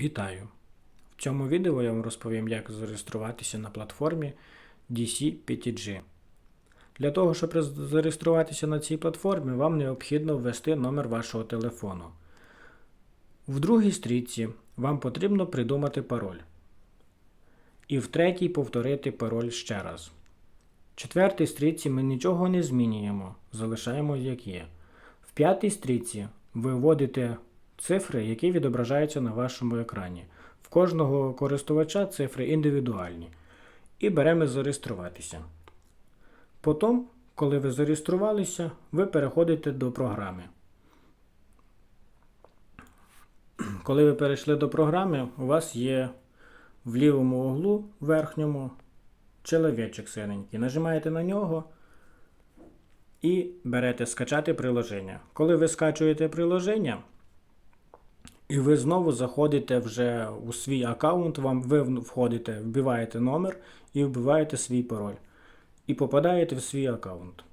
Вітаю! В цьому відео я вам розповім, як зареєструватися на платформі DC5G. Для того, щоб зареєструватися на цій платформі, вам необхідно ввести номер вашого телефону. В другій стрічці вам потрібно придумати пароль. І в третій повторити пароль ще раз. В четвертій стрічці ми нічого не змінюємо, залишаємо як є. В п'ятій стрічці ви вводите цифри, які відображаються на вашому екрані. В кожного користувача цифри індивідуальні. І беремо зареєструватися. Потім, коли ви зареєструвалися, ви переходите до програми. Коли ви перейшли до програми, у вас є в лівому углу верхньому чоловічок синенький. Нажимаєте на нього і берете скачати приложення. Коли ви скачуєте приложення, і ви знову заходите вже у свій аккаунт, вам ви входите, вбиваєте номер і вбиваєте свій пароль. І попадаєте в свій аккаунт.